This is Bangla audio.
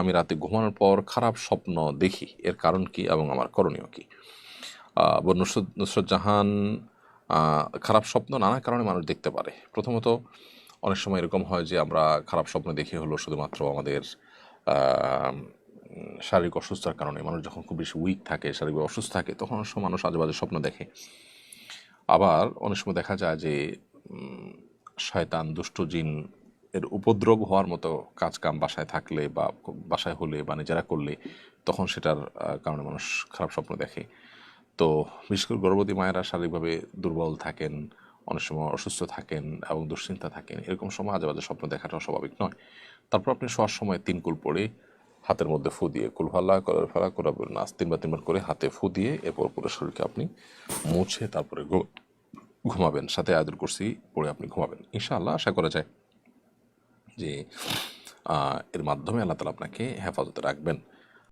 আমি রাতে ঘুমানোর পর খারাপ স্বপ্ন দেখি। এর কারণ কি এবং আমার করণীয় কি? নুসরত জাহান খারাপ স্বপ্ন নানা কারণে মানুষ দেখতে পারে। প্রথমত, অনেক সময় এরকম হয় যে আমরা খারাপ স্বপ্ন দেখি হলো শুধুমাত্র আমাদের শারীরিক অসুস্থতার কারণে। মানুষ যখন খুব বেশি উইক থাকে শারীরিক অসুস্থ থাকে, তখন অনেক সময় মানুষ আজেবাজে স্বপ্ন দেখে। আবার অনেক সময় দেখা যায় যে শয়তান, দুষ্ট জিন এর উপদ্রব হওয়ার মতো কাজ কাম বাসায় থাকলে বা বাসায় হলে বা নিজেরা করলে তখন সেটার কারণে মানুষ খারাপ স্বপ্ন দেখে। তো বিশেষ করে গর্ভবতী মায়েরা শারীরিকভাবে দুর্বল থাকেন, অনেক সময় অসুস্থ থাকেন এবং দুশ্চিন্তা থাকেন, এরকম সময় আজে বাজে স্বপ্ন দেখাটা স্বাভাবিক নয়। তারপর আপনি শোয়ার সময় তিন কুল পড়ে হাতের মধ্যে ফু দিয়ে কুল কুলভাল্লা করার ফেলা করাবেন নাচ তিনবার তিনবার করে হাতে ফু দিয়ে এরপর পুরো শরীরকে আপনি মুছে তারপরে ঘুমাবেন। সাথে আয়াতুল কুরসি পড়ে আপনি ঘুমাবেন। ইনশাআল্লাহ আশা করা যায়। যে এর মাধ্যমে আল্লাহ তালা আপনাকে হেফাজতে রাখবেন।